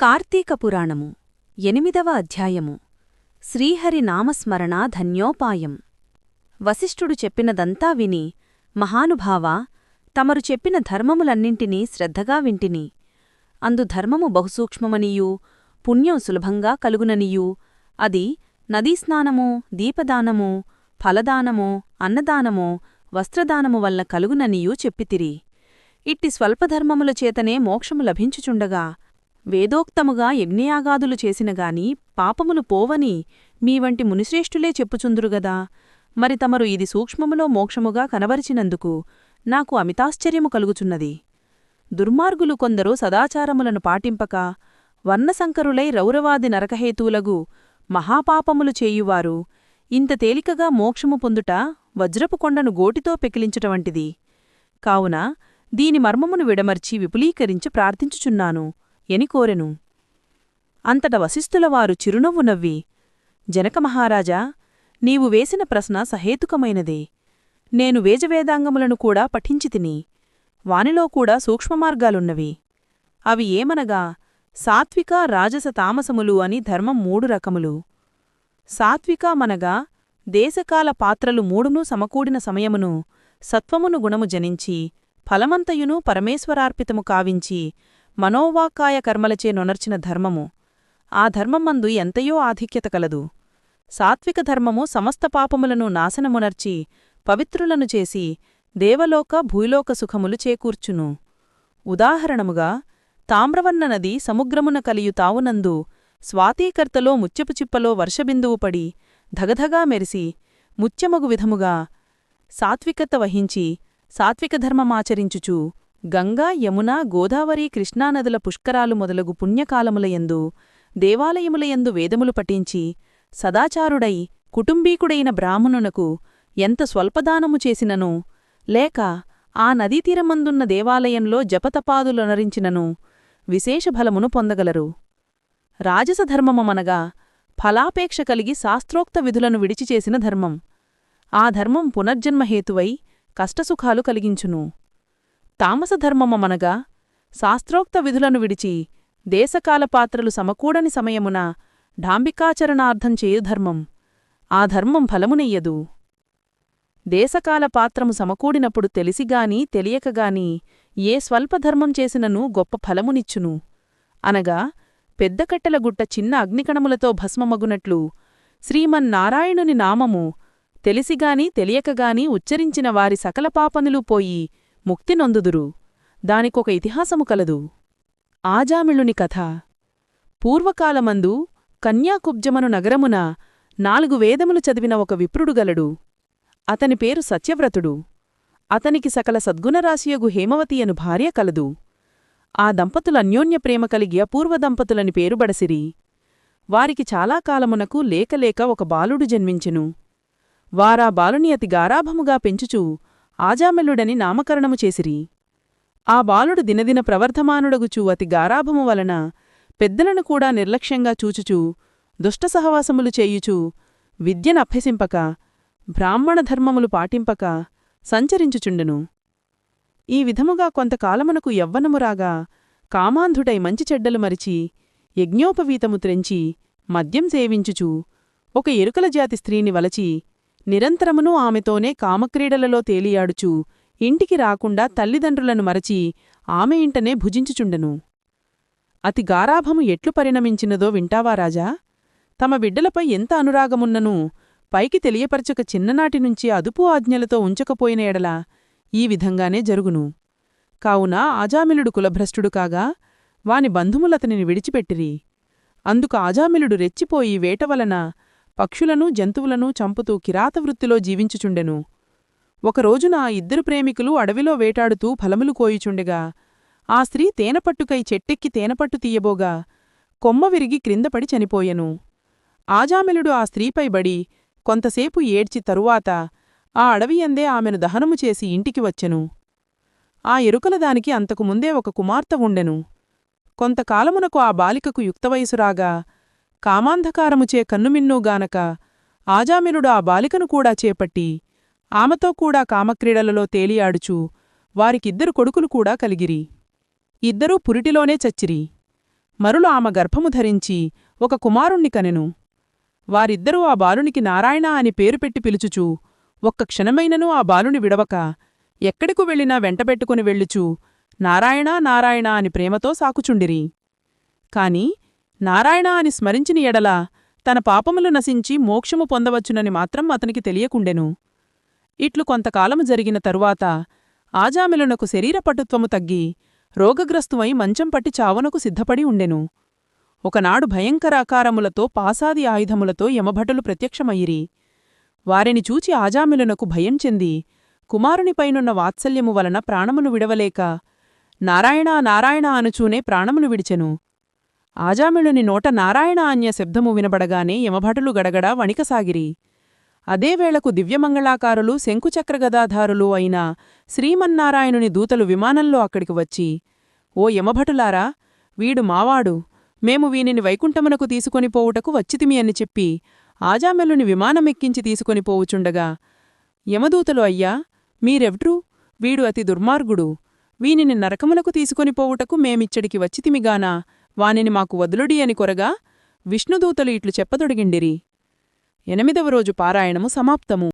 కార్తీక పురాణము ఎనిమిదవ అధ్యాయము. శ్రీహరి నామస్మరణ ధన్యోపాయం. వశిష్ఠుడు చెప్పినదంతా విని మహానుభావా తమరు చెప్పిన ధర్మములన్నింటినీ శ్రద్ధగా వింటిని. అందు ధర్మము బహుసూక్ష్మమనియూ పుణ్యం సులభంగా కలుగుననియూ. అది నదీస్నానము దీపదానము ఫలదానము అన్నదానము వస్త్రదానము వల్ల కలుగుననియూ చెప్పితిరి. ఇట్టి స్వల్పధర్మముల చేతనే మోక్షము లభించుచుండగా వేదోక్తముగా యజ్ఞయాగాదులు చేసినగాని పాపములు పోవని మీ వంటి మునిశ్రేష్ఠులే చెప్పుచుందురుగదా మరి తమరు ఇది సూక్ష్మములో మోక్షముగా కనబరిచినందుకు నాకు అమితాశ్చర్యము కలుగుచున్నది. దుర్మార్గులు కొందరు సదాచారములను పాటింపక వర్ణశంకరులై రౌరవాది నరకహేతువులగు మహాపాపములు చేయువారు ఇంత తేలికగా మోక్షము పొందుట వజ్రపు కొండను గోటితో పెకిలించుటవంటిది కావున దీని మర్మమును విడమర్చి విపులీకరించి ప్రార్థించుచున్నాను. ఎని కోరెను. అంతట వశిష్ఠులవారు చిరునవ్వు నవ్వి జనకమహారాజా నీవు వేసిన ప్రశ్న సహేతుకమైనదే. నేను వేజవేదాంగములను కూడా పఠించితిని వానిలో కూడా సూక్ష్మమార్గాలున్నవి. అవి ఏమనగా సాత్విక రాజస తామసములు అని ధర్మం మూడు రకములు. సాత్విక మనగా దేశకాల పాత్రలు మూడునూ సమకూడిన సమయమును సత్వమును గుణము జనించి ఫలమంతయును పరమేశ్వరార్పితము కావించి మనోవాకాయ కర్మలచే నొనర్చిన ధర్మము. ఆ ధర్మమందు ఎంతయో ఆధిక్యత కలదు. సాత్విక ధర్మము సమస్త పాపములను నాశనమునర్చి పవిత్రులను చేసి దేవలోక భూలోక సుఖములు చేకూర్చును. ఉదాహరణముగా తామ్రవన్న నది సముద్రమున కలియు తావునందు స్వాతీకర్తలో ముత్యపుచిప్పలో వర్షబిందువు పడి ధగధగా మెరిసి ముత్యమగు విధముగా సాత్వికత వహించి సాత్వికధర్మమాచరించుచూ గంగా యమున గోదావరి కృష్ణానదుల పుష్కరాలు మొదలగు పుణ్యకాలములయందు దేవాలయములయందు వేదములు పఠించి సదాచారుడై కుటుంబీకుడైన బ్రాహ్మణునకు ఎంత స్వల్పదానము చేసినను లేక ఆ నదీతీరమందున్న దేవాలయంలో జపతపాదులనరించినను విశేషఫలమును పొందగలరు. రాజసధర్మమనగా ఫలాపేక్ష కలిగి శాస్త్రోక్త విధులను విడిచిచేసిన ధర్మం. ఆ ధర్మం పునర్జన్మహేతువై కష్టసుఖాలు కలిగించును. తామసధర్మమనగా శాస్త్రోక్త విధులను విడిచి దేశకాల పాత్రలు సమకూడని సమయమున ఢాంబికాచరణార్థం చేయు ధర్మం. ఆ ధర్మం ఫలమునెయ్యదు. దేశకాల పాత్రము సమకూడినప్పుడు తెలిసిగాని తెలియకగాని ఏ స్వల్పధర్మం చేసినను గొప్ప ఫలమునిచ్చును. అనగా పెద్దకట్టెల గుట్ట చిన్న అగ్నికణములతో భస్మమగునట్లు శ్రీమన్నారాయణుని నామము తెలిసిగాని తెలియకగాని ఉచ్చరించిన వారి సకల పాపనులు పోయి ముక్తి నొందుదురు. దానికొక ఇతిహాసము కలదు. ఆజామిళుని కథ. పూర్వకాలమందు కన్యాకుబ్జమను నగరమున నాలుగు వేదములు చదివిన ఒక విప్రుడుగలడు అతని పేరు సత్యవ్రతుడు. అతనికి సకల సద్గుణరాశియగు హేమవతియను భార్య కలదు. ఆ దంపతులు అన్యోన్య ప్రేమ కలిగి అపూర్వదంపతులని పేరుబడసిరి. వారికి చాలా కాలమునకు లేకలేక ఒక బాలుడు జన్మించెను. వారా బాలుని అతి గారాభముగా పెంచుచూ ఆజామెల్లుడని నామకరణము చేసిరి. ఆ బాలుడు దినదిన ప్రవర్ధమానుడగుచూ అతి గారాభము వలన పెద్దలను కూడా నిర్లక్ష్యంగా చూచుచూ దుష్టసహవాసములు చేయుచూ విద్యనభ్యసింపక బ్రాహ్మణ ధర్మములు పాటింపక సంచరించుచుండెను. ఈ విధముగా కొంతకాలమునకు యవ్వనమురాగా కామాంధుడై మంచి చెడ్డలు మరిచి యజ్ఞోపవీతము త్రెంచి మద్యం సేవించుచూ ఒక ఎరుకల జాతి స్త్రీని వలచి నిరంతరమునూ ఆమెతోనే కామక్రీడలలో తేలియాడుచూ ఇంటికి రాకుండా తల్లిదండ్రులను మరచి ఆమె ఇంటనే భుజించుచుండెను. అతి గారాభము ఎట్లు పరిణమించినదో వింటావా రాజా? తమ బిడ్డలపై ఎంత అనురాగమున్ననూ పైకి తెలియపరచక చిన్ననాటినుంచి అదుపు ఆజ్ఞలతో ఉంచకపోయిన ఎడలా ఈ విధంగానే జరుగును. కావున ఆజామిలుడు కులభ్రష్టుడు కాగా వాని బంధుములతనిని విడిచిపెట్టిరి. అందుకు ఆజామిలుడు రెచ్చిపోయి వేటవలన పక్షులను జంతువులను చంపుతూ కిరాతవృత్తిలో జీవించుచుండెను. ఒకరోజున ఆ ఇద్దరు ప్రేమికులు అడవిలో వేటాడుతూ ఫలములు కోయుచుండెగా. ఆ స్త్రీ తేనపట్టుకై చెట్టెక్కి తేనపట్టు తీయబోగా. కొమ్మ విరిగి క్రిందపడి చనిపోయెను. ఆజామిలుడు ఆ స్త్రీపై బడి కొంతసేపు ఏడ్చి తరువాత ఆ అడవియందే ఆమెను దహనము చేసి ఇంటికి వచ్చెను. ఆ ఎరుకల దానికి అంతకుముందే ఒక కుమార్తె ఉండెను. కొంతకాలమునకు ఆ బాలికకు యుక్తవయసురాగా కామాంధకారముచే కన్నుమిన్నూగానక ఆజామినుడు ఆ బాలికను కూడా చేపట్టి ఆమెతో కూడా కామక్రీడలలో తేలియాడుచూ వారికిద్దరు కొడుకులు కూడా కలిగిరి. ఇద్దరూ పురిటిలోనే చచ్చిరి. మరులు ఆమె గర్భము ధరించి ఒక కుమారుణ్ణి కనెను. వారిద్దరూ ఆ బాలునికి నారాయణ అని పేరు పెట్టి పిలుచుచూ ఒక్క క్షణమైననూ ఆ బాలుని విడవక ఎక్కడికు వెళ్ళినా వెంటబెట్టుకుని వెళ్ళుచూ నారాయణా నారాయణ అని ప్రేమతో సాకుచుండిరి. కాని నారాయణ అని స్మరించిన ఎడల తన పాపములు నశించి మోక్షము పొందవచ్చునని మాత్రం అతనికి తెలియకుండెను. ఇట్లు కొంతకాలము జరిగిన తరువాత ఆజామిలునకు శరీరపటుత్వము తగ్గి రోగగ్రస్తువై మంచం పట్టి చావునకు సిద్ధపడి ఉండెను. ఒకనాడు భయంకరాకారములతో పాసాది ఆయుధములతో యమభటులు ప్రత్యక్షమయ్యిరి వారిని చూచి ఆజామిలునకు భయం చెంది కుమారునిపైనున్న వాత్సల్యము వలన ప్రాణమును విడవలేక నారాయణా నారాయణ అనుచూనే ప్రాణమును విడిచెను. ఆజామిళుని నోట నారాయణ అన్య శబ్దము వినబడగానే యమభటులు గడగడా వణికసాగిరి అదే వేళకు దివ్యమంగళాకారులు శంకుచక్రగదాధారులు అయిన శ్రీమన్నారాయణుని దూతలు విమానంలో అక్కడికి వచ్చి ఓ యమభటులారా వీడు మావాడు. మేము వీనిని వైకుంఠమునకు తీసుకొని పోవుటకు వచ్చితిమి అని చెప్పి ఆజామెలుని విమానమెక్కించి తీసుకొని పోవుచుండగా యమదూతలు అయ్యా మీరెవ్ట్రూ వీడు అతి దుర్మార్గుడు. వీనిని నరకములకు తీసుకొని పోవుటకు మేమిచ్చడికి వచ్చితిమిగాన వానిని మాకు వదులుడి అని కొరగా విష్ణుదూతలు ఇట్లు చెప్పదొడిగిండిరి. ఎనిమిదవ రోజు పారాయణము సమాప్తము.